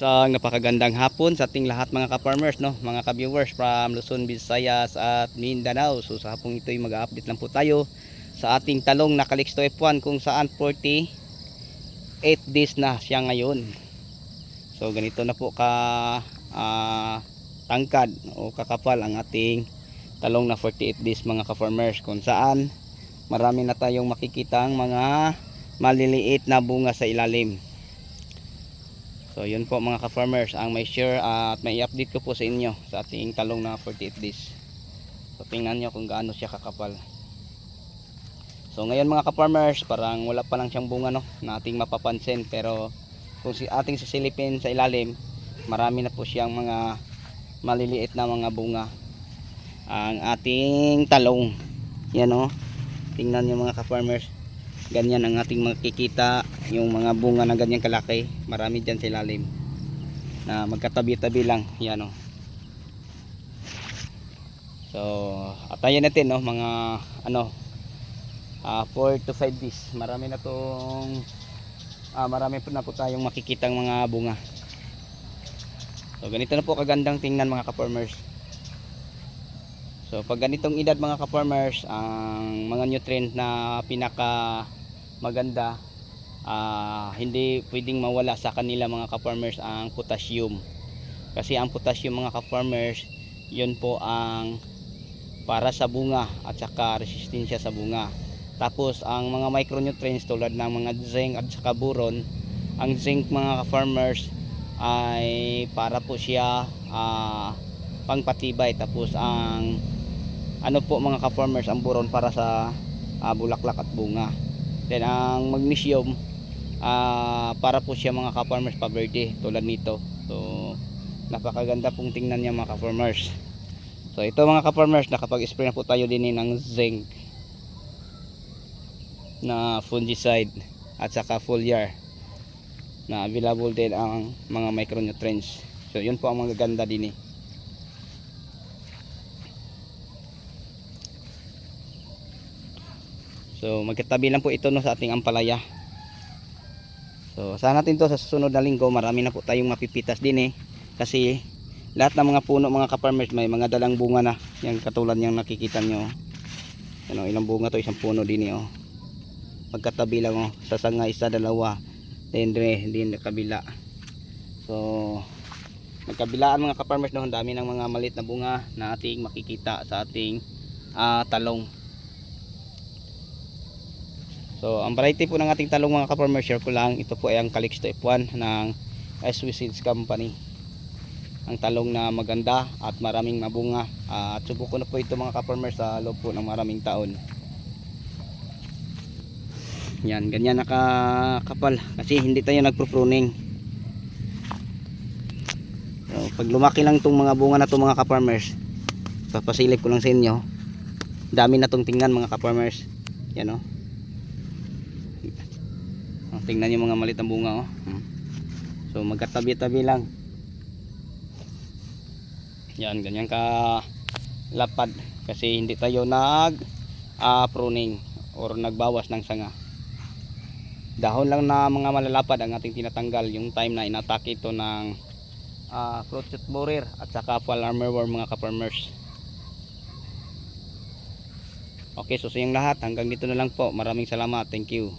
Isang napakagandang hapon sa ating lahat mga ka-farmers, no? mga ka-viewers from Luzon, Visayas at Mindanao. So sa hapong ito ay mag-update lang po tayo sa ating talong na Calixto F1 kung saan 48 days na siya ngayon. So ganito na po ka ah, tangkad o kakapal ang ating talong na 48 days mga ka-farmers kung saan marami na tayong makikitang mga maliliit na bunga sa ilalim. So yun po mga ka-farmers ang may share at may update ko po sa inyo sa ating talong na 48 days. So tingnan nyo kung gaano siya kakapal. So ngayon mga ka-farmers parang wala pa lang siyang bunga no na ating mapapansin pero kung si ating sisilipin sa ilalim marami na po siyang mga maliliit na mga bunga ang ating talong. Yan oh. Tingnan nyo mga ka-farmers ganyan ang ating makikita yung mga bunga na ganyan kalaki. Marami dyan sa ilalim na magkatabi-tabi lang. Yan o so atayin natin no mga ano 4 to 5 days. Marami na tong ah, marami po na po tayong makikitang mga bunga. So ganito na po kagandang tingnan mga ka-farmers. So pag ganitong edad mga ka-farmers, ang mga nutrient na pinaka maganda ah, hindi pwedeng mawala sa kanila mga ka-farmers ang potassium. Kasi ang potassium mga ka-farmers, yun po ang para sa bunga at saka resistensya sa bunga. Tapos ang mga micronutrients tulad ng mga zinc at saka boron, ang zinc mga ka-farmers ay para po siya ah, pangpatibay tapos ang ano po mga ka-farmers ang boron para sa ah, bulaklak at bunga then ang magnesium ah, para po siya mga ka-farmers paberde tulad nito. So napakaganda pong tingnan niya mga ka-farmers. So ito mga ka-farmers nakapag-spray na po tayo din eh ng zinc na fungicide at saka foliar na available din ang mga micronutrients. So yun po ang mga ganda din eh So magkatabi lang po ito no sa ating ampalaya. So sana natin to sa susunod na linggo marami na po tayong mapipitas din eh. Kasi lahat ng mga puno mga ka-farmers may mga dalang bunga na. Yan katulad yung nakikita nyo. Ano, ilang bunga to isang puno din eh oh. Magkatabi lang oh. Sa sanga isa dalawa. Then din din kabila. So magkabilaan mga ka-farmers no, ang dami ng mga malit na bunga na ating makikita sa ating ah, talong. So, ang variety po ng ating talong mga ka-farmer, share ko lang. Ito po ay ang Calixto F1 ng SW Seeds Company. Ang talong na maganda at maraming mabunga. Ah, at subuko na po ito mga ka-farmer sa loob po ng maraming taon. Yan, ganyan nakakapal. Kasi hindi tayo nagpro-pruning. So, pag lumaki lang itong mga bunga na itong mga ka-farmers, papasilip ko lang sa inyo. Dami na itong tingnan mga ka-farmers. Yan o. Oh. Oh, tingnan yung mga malit na bunga oh. Hmm. So magkatabi-tabi lang. Yan, ganyan ka lapad kasi hindi tayo nag ah, pruning or nagbawas ng sanga. Dahon lang na mga malalapad ang ating tinatanggal yung time na inatake ito ng ah, fruit shoot borer at saka fall armorworm mga ka-farmers. Okay, so sa lahat, hanggang dito na lang po. Maraming salamat. Thank you.